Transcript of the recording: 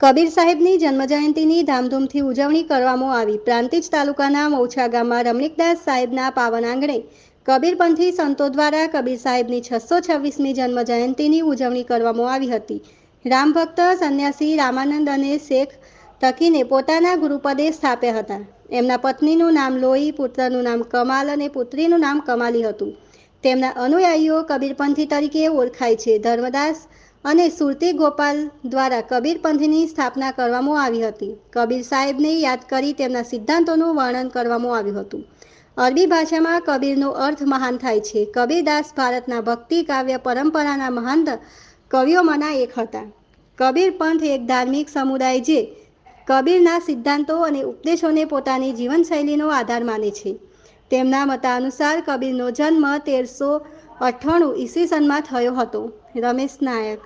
કબીર સાહેબની જન્મજયંતિની ધામધૂમથી ઉજવણી કરવામાં આવી. પ્રાંતિજ તાલુકાના મૌછા ગામમાં રમણીકદાસ સાહેબના પાવન આંગણે કબીરપંથી સંતો દ્વારા કબીર સાહેબની છસો છવ્વીસમી જન્મજયંતિની ઉજવણી કરવામાં આવી હતી. રામભક્ત સંન્યાસી રામાનંદ અને શેખ તકીને પોતાના ગુરુપદે સ્થાપ્યા હતા. એમના પત્નીનું નામ લોહી, પુત્રનું નામ કમાલ અને પુત્રીનું નામ કમાલી હતું. તેમના અનુયાયીઓ કબીરપંથી તરીકે ઓળખાય છે. ધર્મદાસ અને સુરતી ગોપાલ દ્વારા કબીર પંથની સ્થાપના કરવામાં આવી હતી. કબીર સાહેબને યાદ કરી તેમના સિદ્ધાંતોનું વર્ણન કરવામાં આવ્યું હતું. અરબી ભાષામાં કબીરનો અર્થ મહાન થાય છે. કબીરદાસ ભારતના ભક્તિ કાવ્ય પરંપરાના મહાન કવિઓમાંના એક હતા. કબીર પંથ એક ધાર્મિક સમુદાય જે કબીરના સિદ્ધાંતો અને ઉપદેશોને પોતાની જીવનશૈલીનો આધાર માને છે. તેમના મતાનુસાર કબીરનો જન્મ તેરસો અઠ્ઠાણું ઈસવીસનમાં થયો હતો. રમેશ નાયક